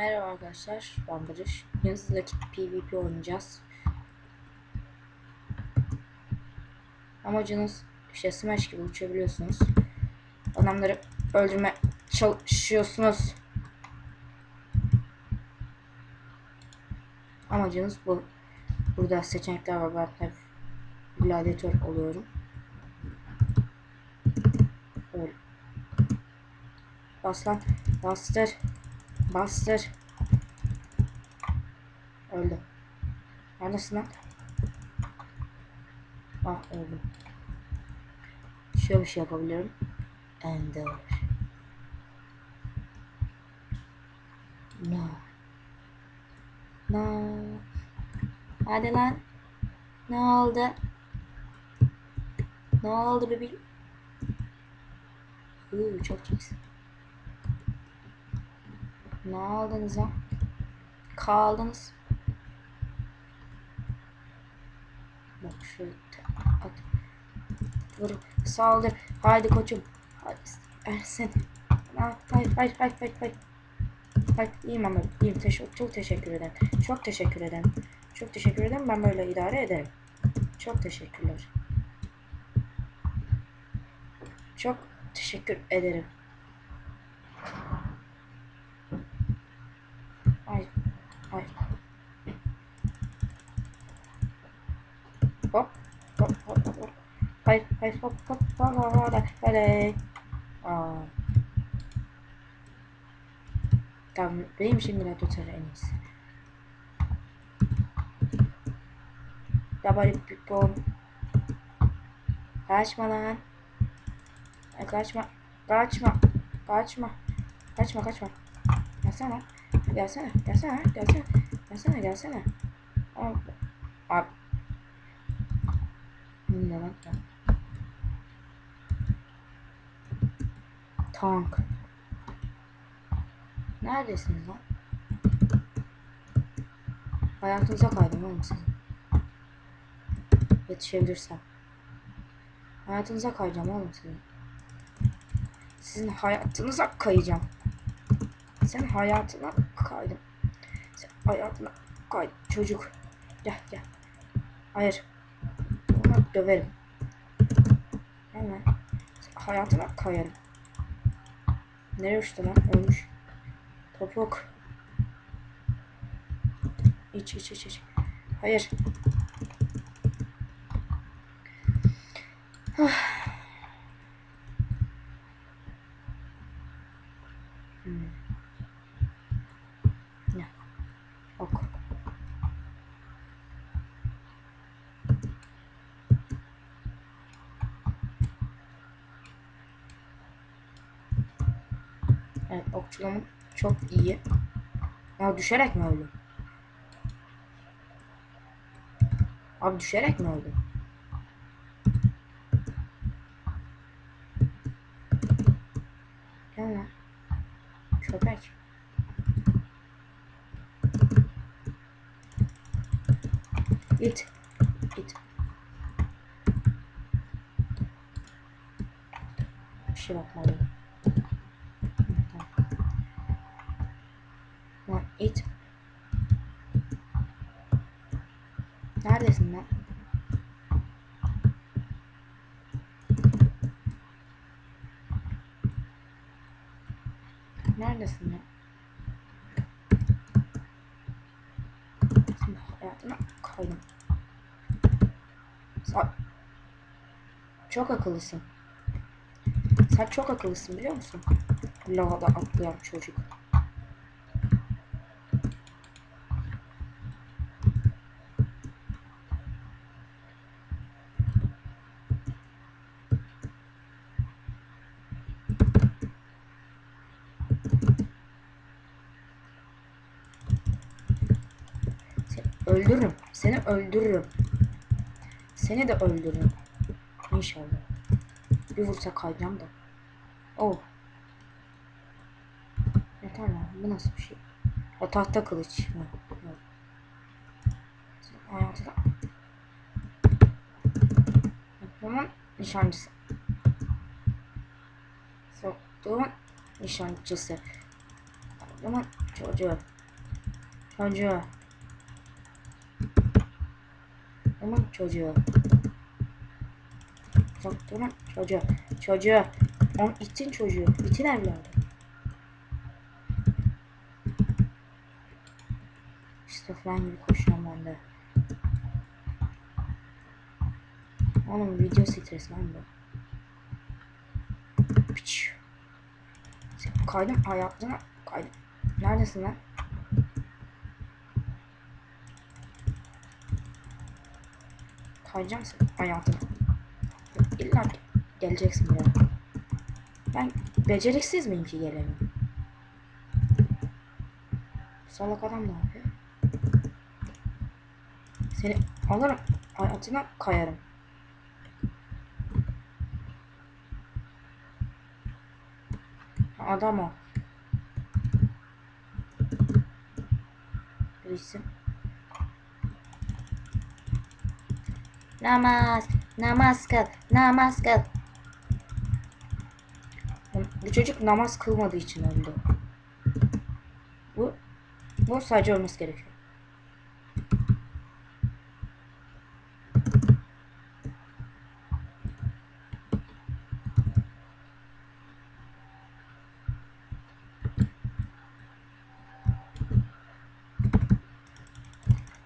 Merhaba arkadaşlar, ben Barış. Bugün sizle PvP oynayacağız. Amacınız işte Smash gibi uçabiliyorsunuz. Adamları öldürme çalışıyorsunuz. Amacınız bu. Burada seçenekler var. Ben hep gladyatör oluyorum. Öyle. Bas lan. Bastır. Bastır. Öldü. Neredesin lan? Ah öldüm. Şöyle bir şey yapabiliyorum. Ender. No. No. Hadi lan. Ne oldu? Ne oldu bebeğim? Uuu çok çeksin. Ne aldınız lan? Kaldınız. Bak şu at. Vur. Saldır. Haydi koçum. Hadi. Ersin. Hayır hayır hayır hayır hayır. hayır. İyiyim ama iyiyim. Teş çok teşekkür ederim. Çok teşekkür ederim. Çok teşekkür ederim. Ben böyle idare ederim. Çok teşekkürler. Çok teşekkür ederim. Ay. Ay. Hop. Hop hop hop. hop. Hayır hayır hop hop hop hop hop Aa. Tamam benim şimdi radyatör en iyisi. Dabari pipom. Kaçma lan. Ay, kaçma. Kaçma. Kaçma. Kaçma kaçma. Gelsene. Gelsene. Gelsene. Gelsene. Gelsene. Gelsene. Abi. Abi. Ne lan? Tank. Neredesiniz lan? Hayatınıza kaydım oğlum sizin. Yetişebilirsem. Hayatınıza kayacağım oğlum sizin. Sizin hayatınıza kayacağım. Sen hayatına kaydın. Sen hayatına kay çocuk. Gel gel. Hayır. Onu döverim. Hemen. Hayatına kayarım. Nereye uçtu lan? Ölmüş. Topuk. İç iç iç iç. Hayır. Evet okçulamam çok iyi. Ya düşerek mi öldüm? Abi düşerek mi öldüm? Gel lan. Köpek. İt. İt. Bir şey bakmalıyım. Lan it. Neredesin lan? Neredesin lan? Şimdi hayatına kaydım. Sen çok akıllısın. Sen çok akıllısın biliyor musun? Lavada atlayan çocuk. Seni öldürürüm. Seni öldürürüm. Seni de öldürürüm. İnşallah. Bir vursa kayacağım da. Oh. Yeter lan. Bu nasıl bir şey? Ya tahta kılıç. Ha, evet. Hayatı Soktuğumun nişancısı. Soktuğumun nişancısı. Soktumun çocuğu. Çocuğu. Soktumun çocuğu. Soktumun çocuğu. Çocuğu. On itin çocuğu. İtin evladı. Falan gibi koşuyorum ben de. Oğlum video stres lan bu. Piç. Kaydım ayaklarına kaydım. Neredesin lan? Kayacağım hayatına. İlla geleceksin ya. Ben beceriksiz miyim ki gelelim? Salak adam ne yapıyor? Seni alırım hayatına kayarım. Adam o. Birisi. Namaz, namaz kıl, namaz kıl. Bu çocuk namaz kılmadığı için öldü. Bu, bu sadece olması gerekiyor.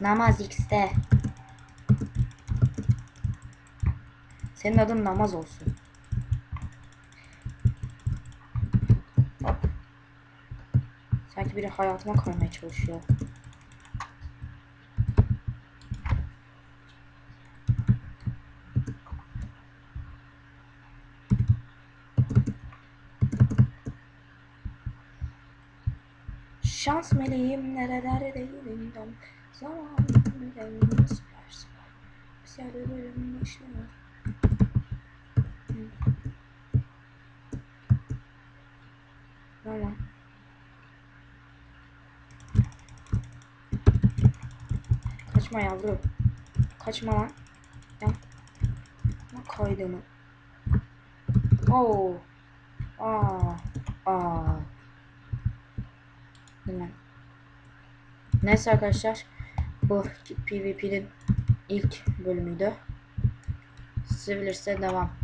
Namaz X'te. Senin adın namaz olsun. Sanki biri hayatıma koymaya çalışıyor. Şans meleğim nerelerdeyim ben Zamanımı geldim süper süper Güzel ölürüm başlar Tamam Kaçma yavrum Kaçma lan. Ya. Ne kaydı mı? Oo Aa. Aa. Hemen. Neyse arkadaşlar. Bu PvP'nin ilk bölümüydü. Sevilirse devam.